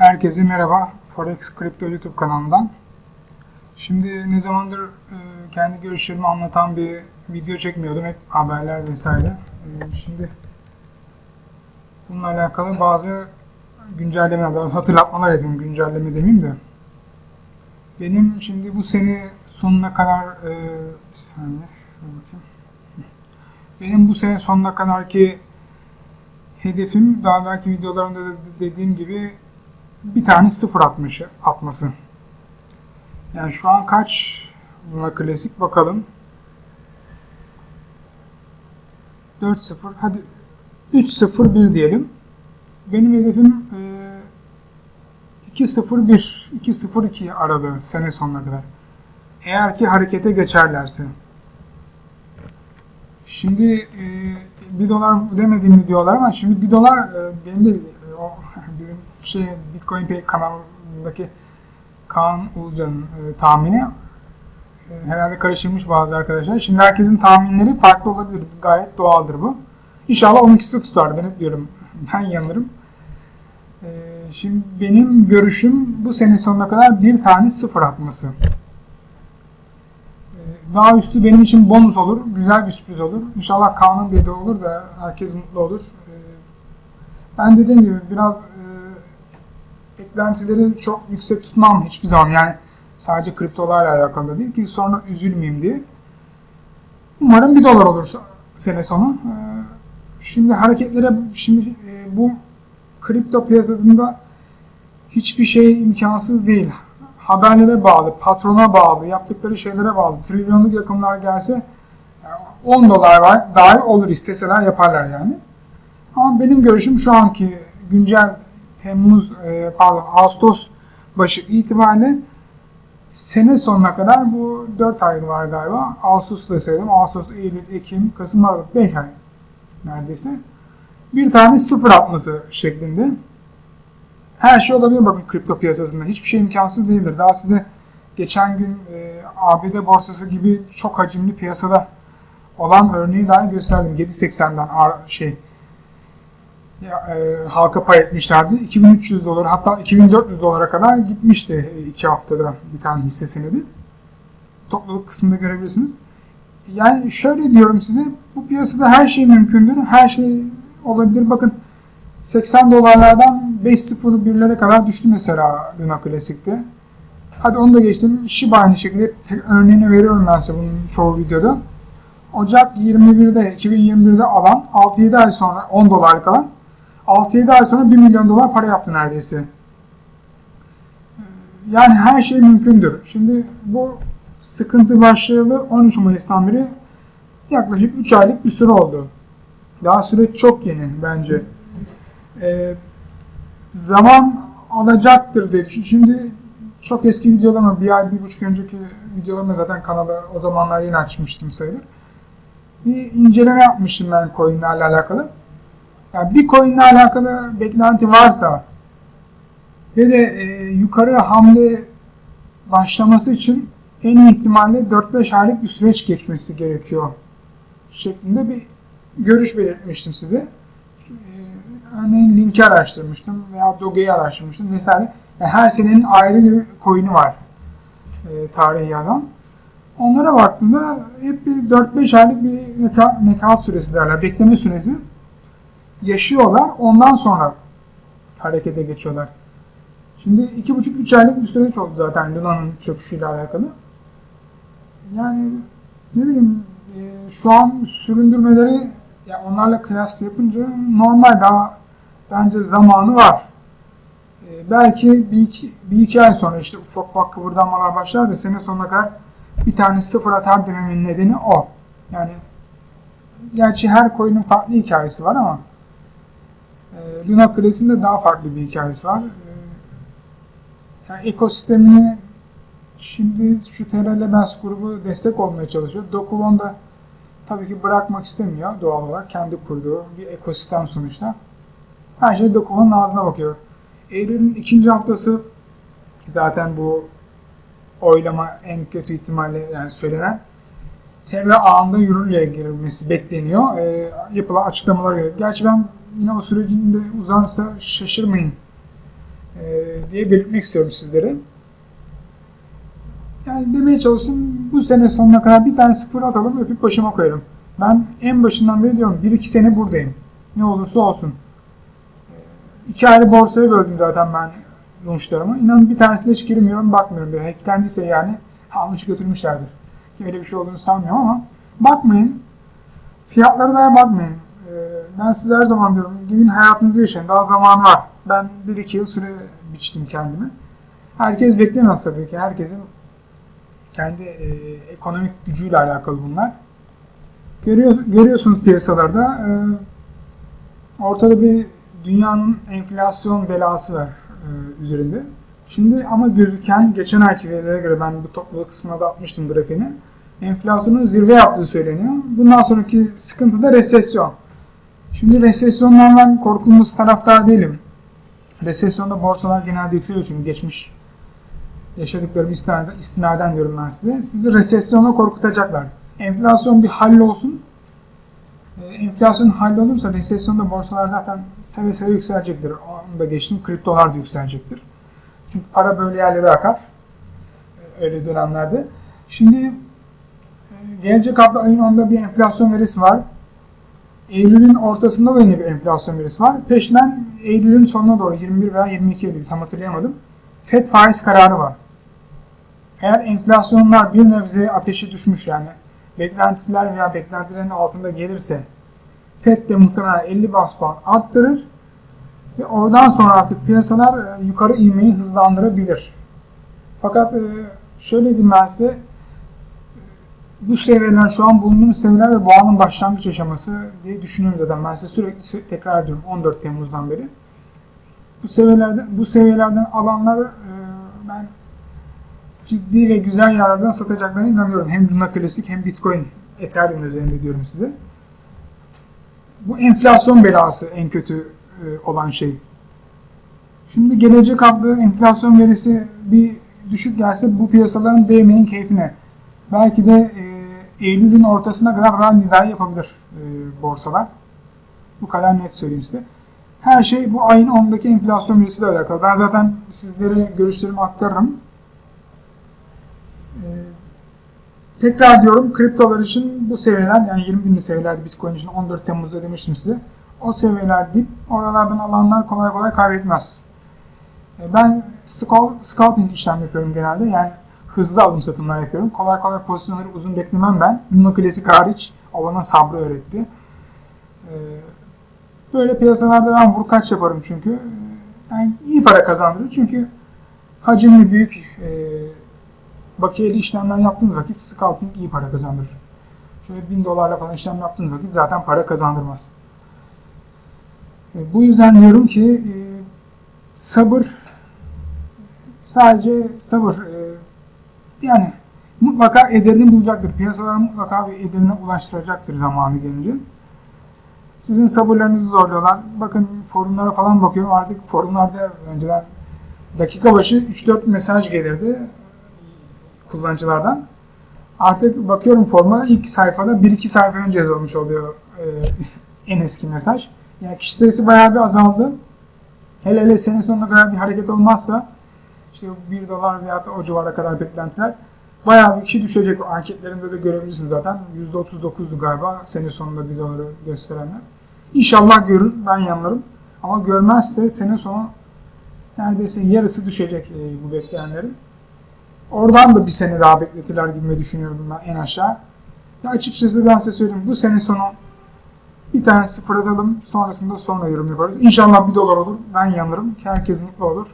Herkese merhaba. Forex Crypto YouTube kanalından. Şimdi ne zamandır e, kendi görüşlerimi anlatan bir video çekmiyordum. Hep haberler vesaire. E, Şimdi bununla alakalı bazı güncellemeler, hatırlatmalar yapayım. Güncelleme demeyeyim de. Benim şimdi bu sene sonuna kadar e, bir saniye şuraya bakayım. Benim bu sene sonuna kadarki hedefim daha belki videolarımda da dediğim gibi bir tane sıfır atmışı atması. Yani şu an kaç buna klasik bakalım. 4-0 hadi 3-0-1 diyelim. Benim hedefim e, 2-0-1 2-0-2 arada sene sonuna kadar. Eğer ki harekete geçerlerse. Şimdi e, 1 dolar demediğim videolar ama şimdi 1 dolar e, benim de e, o bizim şey Bitcoin Pay kanalındaki Kaan Ulucan'ın e, tahmini e, herhalde karıştırmış bazı arkadaşlar. Şimdi herkesin tahminleri farklı olabilir. Gayet doğaldır bu. İnşallah 12'si tutar. Ben hep diyorum. Ben yanırım. E, şimdi benim görüşüm bu sene sonuna kadar bir tane sıfır atması. E, daha üstü benim için bonus olur. Güzel bir sürpriz olur. İnşallah Kaan'ın dediği olur da herkes mutlu olur. E, ben dediğim gibi biraz e, beklentileri çok yüksek tutmam hiçbir zaman. Yani sadece kriptolarla alakalı değil ki sonra üzülmeyeyim diye. Umarım bir dolar olur sene sonu. Ee, Şimdi hareketlere, şimdi e, bu kripto piyasasında hiçbir şey imkansız değil. Haberlere bağlı, patrona bağlı, yaptıkları şeylere bağlı. Trilyonluk yakımlar gelse 10 dolar var, dahi olur isteseler yaparlar yani. Ama benim görüşüm şu anki güncel Temmuz e, pardon Ağustos başı itibariyle sene sonuna kadar bu 4 ay var galiba. Ağustos'ta sayalım. Ağustos, Eylül, Ekim, Kasım, Aralık 5 ay neredeyse. Bir tane sıfır atması şeklinde. Her şey olabilir bakın kripto piyasasında. Hiçbir şey imkansız değildir. Daha size geçen gün e, ABD borsası gibi çok hacimli piyasada olan örneği daha gösterdim. 7.80'den şey e, halka pay etmişlerdi. 2300 dolar hatta 2400 dolara kadar gitmişti 2 haftada bir tane hisse senedi. Topluluk kısmında görebilirsiniz. Yani şöyle diyorum size bu piyasada her şey mümkündür. Her şey olabilir. Bakın 80 dolarlardan 5.01'lere kadar düştü mesela Luna Classic'te. Hadi onu da geçtim. Shiba aynı şekilde örneğini veriyorum ben size bunun çoğu videoda. Ocak 21'de 2021'de alan 6-7 ay sonra 10 dolarlık alan 6-7 ay sonra 1 milyon dolar para yaptı neredeyse. Yani her şey mümkündür. Şimdi bu sıkıntı başlayalı 13 Mayıs'tan beri yaklaşık 3 aylık bir süre oldu. Daha süreç çok yeni bence. Ee, zaman alacaktır diye düşünüyorum. Şimdi çok eski videolarımı, bir ay, bir buçuk önceki videolarımı zaten kanala o zamanlar yeni açmıştım sayılır. Bir inceleme yapmıştım ben coinlerle alakalı. Yani bir coinle alakalı beklenti varsa ve de e, yukarı hamle başlaması için en ihtimalle 4-5 aylık bir süreç geçmesi gerekiyor şeklinde bir görüş belirtmiştim size. Ee, örneğin Link'i araştırmıştım veya Doge'yi araştırmıştım vesaire. Yani her senenin ayrı bir coin'i var e, tarihi yazan. Onlara baktığımda hep bir 4-5 aylık bir nekat süresi derler, bekleme süresi yaşıyorlar. Ondan sonra harekete geçiyorlar. Şimdi 2,5-3 aylık bir süreç oldu zaten Luna'nın çöküşüyle alakalı. Yani ne bileyim e, şu an süründürmeleri ya onlarla kıyas yapınca normal daha bence zamanı var. E, belki bir iki, bir iki ay sonra işte ufak ufak kıvırdanmalar başlar da sene sonuna kadar bir tane sıfır atar dememin nedeni o. Yani gerçi her coin'in farklı hikayesi var ama e, Luna Class'in daha farklı bir hikayesi var. E, yani ekosistemini Şimdi şu TRL Labs grubu destek olmaya çalışıyor. Dokuvon da tabii ki bırakmak istemiyor doğal olarak. Kendi kurduğu bir ekosistem sonuçta. Her şey Dokuvon'un ağzına bakıyor. Eylül'ün ikinci haftası zaten bu oylama en kötü ihtimalle yani söylenen TR ağında yürürlüğe girilmesi bekleniyor. E, yapılan açıklamalar göre. Gerçi ben yine o sürecin de uzansa şaşırmayın e, diye belirtmek istiyorum sizlere. Yani demeye çalıştım bu sene sonuna kadar bir tane sıfır atalım öpüp başıma koyarım. Ben en başından beri diyorum 1-2 sene buradayım. Ne olursa olsun. E, iki ayrı borsaya böldüm zaten ben lunchlarımı. İnanın bir tanesine hiç girmiyorum bakmıyorum. Bir hacklendiyse yani almış götürmüşlerdir. Ki öyle bir şey olduğunu sanmıyorum ama bakmayın. Fiyatlara da bakmayın. Ben size her zaman diyorum gidin hayatınızı yaşayın. Daha zaman var. Ben 1-2 yıl süre biçtim kendimi. Herkes beklemez tabii ki. Herkesin kendi e, ekonomik gücüyle alakalı bunlar. Görüyor, görüyorsunuz piyasalarda e, ortada bir dünyanın enflasyon belası var e, üzerinde. Şimdi ama gözüken geçen ayki verilere göre ben bu topluluk kısmına da atmıştım grafiğini. Enflasyonun zirve yaptığı söyleniyor. Bundan sonraki sıkıntı da resesyon. Şimdi resesyondan ben korkulması taraftar değilim. Resesyonda borsalar genelde yükseliyor çünkü geçmiş yaşadıklarım istinaden, istinaden diyorum ben size. Sizi resesyonla korkutacaklar. Enflasyon bir hallolsun. E, enflasyon hallolursa resesyonda borsalar zaten seve seve yükselecektir. Onu da geçtim. Kriptolar da yükselecektir. Çünkü para böyle yerlere akar. E, öyle dönemlerde. Şimdi e, gelecek hafta ayın 10'da bir enflasyon verisi var. Eylül'ün ortasında da yine bir enflasyon verisi var. Peşinden Eylül'ün sonuna doğru 21 veya 22 Eylül tam hatırlayamadım. FED faiz kararı var. Eğer enflasyonlar bir nebze ateşi düşmüş yani beklentiler veya beklentilerin altında gelirse FED de muhtemelen 50 bas puan arttırır ve oradan sonra artık piyasalar e, yukarı inmeyi hızlandırabilir. Fakat e, şöyle diyeyim ben size bu seviyeler şu an bulunduğumuz seviyeler ve bu anın başlangıç aşaması diye düşünüyorum zaten. Ben size sürekli tekrar ediyorum 14 Temmuz'dan beri. Bu seviyelerden bu seviyelerden alanları e, ben ciddi ve güzel yerlerden satacaklarına inanıyorum. Hem Luna Klasik hem Bitcoin Ethereum üzerinde diyorum size. Bu enflasyon belası en kötü e, olan şey. Şimdi gelecek hafta enflasyon verisi bir düşük gelse bu piyasaların değmeyin keyfine. Belki de e, Eylül'ün ortasına kadar rally daha yapabilir e, borsalar. Bu kadar net söyleyeyim size. Her şey bu ayın 10'daki enflasyon verisiyle alakalı. Ben zaten sizlere görüşlerimi aktarırım. Ee, tekrar diyorum kriptolar için bu seviyeler yani 20 binli seviyelerde Bitcoin için 14 Temmuz'da demiştim size. O seviyeler dip oralardan alanlar kolay kolay kaybetmez. Ee, ben scalping işlem yapıyorum genelde. Yani hızlı alım satımlar yapıyorum. Kolay kolay pozisyonları uzun beklemem ben. Luno Klasik hariç o bana sabrı öğretti. Ee, böyle piyasalarda ben vur kaç yaparım çünkü. Yani iyi para kazandırır çünkü hacimli büyük e, bakiyeli işlemler yaptığınız vakit scalping iyi para kazandırır. Şöyle 1000 dolarla falan işlem yaptığınız vakit zaten para kazandırmaz. E, bu yüzden diyorum ki e, sabır sadece sabır yani mutlaka ederini bulacaktır. Piyasalar mutlaka bir ederine ulaştıracaktır zamanı gelince. Sizin sabırlarınızı zorluyorlar. Bakın forumlara falan bakıyorum artık forumlarda önceden dakika başı 3-4 mesaj gelirdi kullanıcılardan. Artık bakıyorum forma ilk sayfada 1-2 sayfa önce yazılmış oluyor e, en eski mesaj. Yani kişi sayısı bayağı bir azaldı. Hele hele sene sonuna kadar bir hareket olmazsa işte 1 dolar veya da o civara kadar beklentiler bayağı bir kişi düşecek. Anketlerinde de görebilirsiniz zaten. %39'du galiba sene sonunda 1 doları gösterenler. İnşallah görür. Ben yanlarım. Ama görmezse sene sonu neredeyse yarısı düşecek e, bu bekleyenlerin. Oradan da bir sene daha bekletirler gibi düşünüyorum ben en aşağı. Ya açıkçası ben size söyleyeyim bu sene sonu bir tane sıfır atalım sonrasında sonra yorum yaparız. İnşallah bir dolar olur. Ben yanarım. Herkes mutlu olur.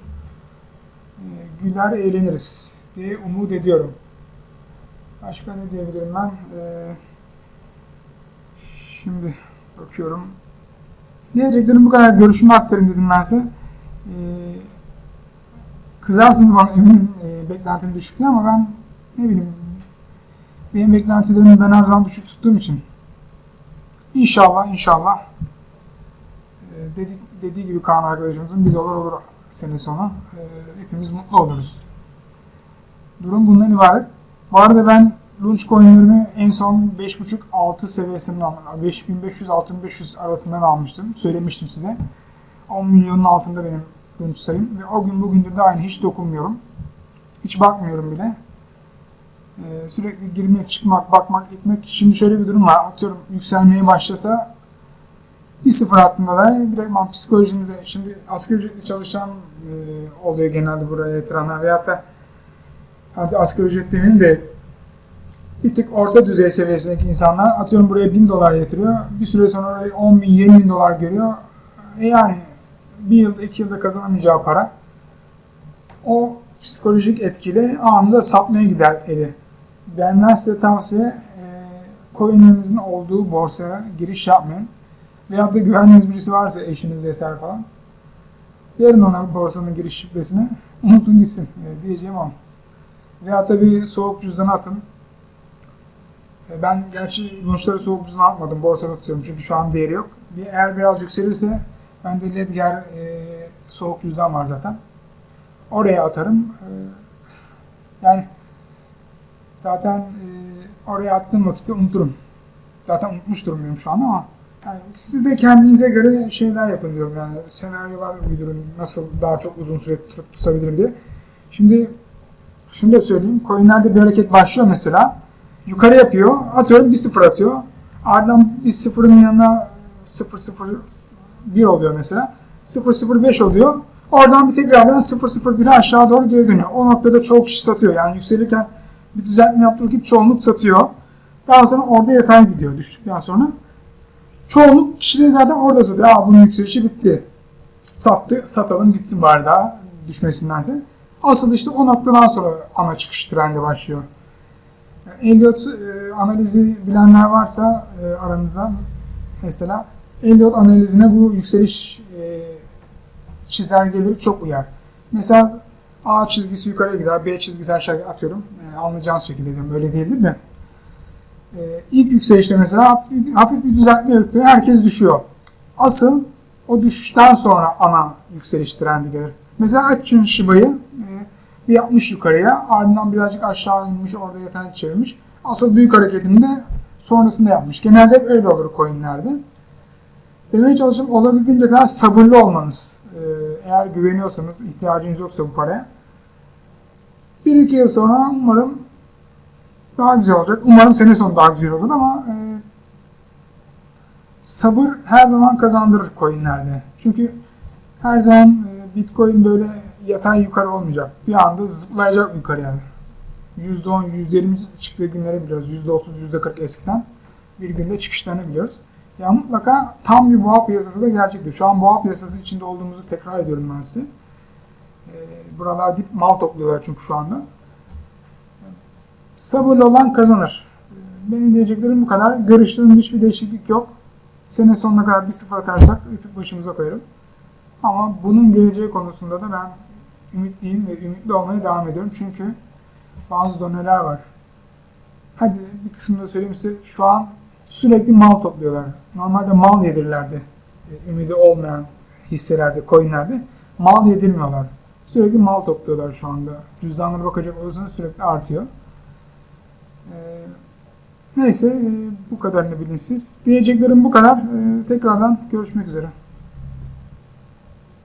Ee, güler eğleniriz diye umut ediyorum. Başka ne diyebilirim ben? Ee, şimdi bakıyorum. Diyeceklerim bu kadar. Görüşümü aktarayım dedim ben size. Ee, kızarsınız bana eminim e, beklentim düşüktü ama ben ne bileyim benim beklentilerimi ben her zaman düşük tuttuğum için inşallah inşallah e, dedi, dediği gibi Kaan arkadaşımızın bir dolar olur sene sonu. E, hepimiz mutlu oluruz. Durum bundan ibaret. Bu arada ben Launch coinlerimi en son 5.5-6 seviyesinden almıştım. 5500-6500 arasından almıştım. Söylemiştim size. 10 milyonun altında benim dönüş sayım ve o gün bugündür de aynı hiç dokunmuyorum. Hiç bakmıyorum bile. Ee, sürekli girmek, çıkmak, bakmak, gitmek. Şimdi şöyle bir durum var. Atıyorum yükselmeye başlasa bir sıfır attığında da direktman psikolojinize şimdi asgari ücretli çalışan e, oluyor genelde buraya yatıranlar veyahut da hadi asgari ücret de bir tık orta düzey seviyesindeki insanlar atıyorum buraya 1000 dolar yatırıyor. Bir süre sonra orayı 10 bin 20 bin dolar görüyor. E yani bir yılda iki yılda kazanamayacağı para o psikolojik etkiyle anında satmaya gider eli. Benden size tavsiye e, coinlerinizin olduğu borsaya giriş yapmayın. Veyahut da güvendiğiniz birisi varsa eşiniz vesaire falan. Verin ona borsanın giriş şifresini. Unutun gitsin e, diyeceğim o. Veyahut da bir soğuk cüzdanı atın. E, Ben gerçi sonuçları soğuk cüzdana atmadım. Borsada tutuyorum çünkü şu an değeri yok. Bir, eğer biraz yükselirse bende Ledger e, soğuk cüzdan var zaten. Oraya atarım. E, yani zaten e, oraya attığım vakitte unuturum. Zaten unutmuş durumdayım şu an ama yani siz de kendinize göre şeyler yapın diyorum yani senaryolar uydurun nasıl daha çok uzun süre tut- tutabilirim diye. Şimdi şunu da söyleyeyim. Coinlerde bir hareket başlıyor mesela. Yukarı yapıyor. Atıyorum 1-0 atıyor. Ardından bir sıfırın yanına 0-0-1 oluyor mesela. 0-0-5 oluyor. Oradan bir tekrardan 0-0-1'e aşağı doğru geri dönüyor. O noktada çok kişi satıyor. Yani yükselirken bir düzeltme yaptığı vakit çoğunluk satıyor. Daha sonra orada yatay gidiyor düştükten sonra. Çoğunluk kişi de zaten orada satıyor. Aa bunun yükselişi bitti. Sattı, satalım gitsin bari daha düşmesindense. Asıl işte o noktadan sonra ana çıkış trendi başlıyor. Elliot e, analizi bilenler varsa e, aranızda mesela Elliot analizine bu yükseliş e, çizelgeleri çok uyar. Mesela A çizgisi yukarıya gider, B çizgisi aşağıya atıyorum. E, anlayacağınız şekilde diyorum. Böyle değildir de. E, ilk yükselişte mesela hafif, hafif bir düzeltme yapıyor. Herkes düşüyor. Asıl o düşüşten sonra ana yükseliş trendi gelir. Mesela açın Shiba'yı e, yapmış yukarıya ardından birazcık aşağı inmiş orada yatay çevirmiş. Asıl büyük hareketini de sonrasında yapmış. Genelde hep öyle olur coinlerde. Demeye çalışıp olabildiğince kadar sabırlı olmanız. Ee, eğer güveniyorsanız, ihtiyacınız yoksa bu paraya. Bir iki yıl sonra umarım daha güzel olacak. Umarım sene sonu daha güzel olur ama e, sabır her zaman kazandırır coinlerde. Çünkü her zaman e, Bitcoin böyle yatay yukarı olmayacak. Bir anda zıplayacak yukarıya. %10, %20 çıktığı günleri biliyoruz. %30, %40 eskiden. Bir günde çıkışlarını biliyoruz. Ya mutlaka tam bir boğa piyasası da gerçektir. Şu an boğa piyasası içinde olduğumuzu tekrar ediyorum ben size. Ee, buralar dip mal topluyorlar çünkü şu anda. Sabırlı olan kazanır. Benim diyeceklerim bu kadar. Görüşlerimde hiçbir değişiklik yok. Sene sonuna kadar bir sıfır atarsak ipi başımıza koyarım. Ama bunun geleceği konusunda da ben ümitliyim ve ümitli olmaya devam ediyorum. Çünkü bazı doneler var. Hadi bir kısmını da söyleyeyim size. Şu an sürekli mal topluyorlar. Normalde mal yedirirlerdi. E, ümidi olmayan hisselerde, coinlerde. Mal yedirmiyorlar. Sürekli mal topluyorlar şu anda. Cüzdanlara bakacak olursanız sürekli artıyor. Neyse e, bu kadarını bilin siz. Diyeceklerim bu kadar. E, tekrardan görüşmek üzere.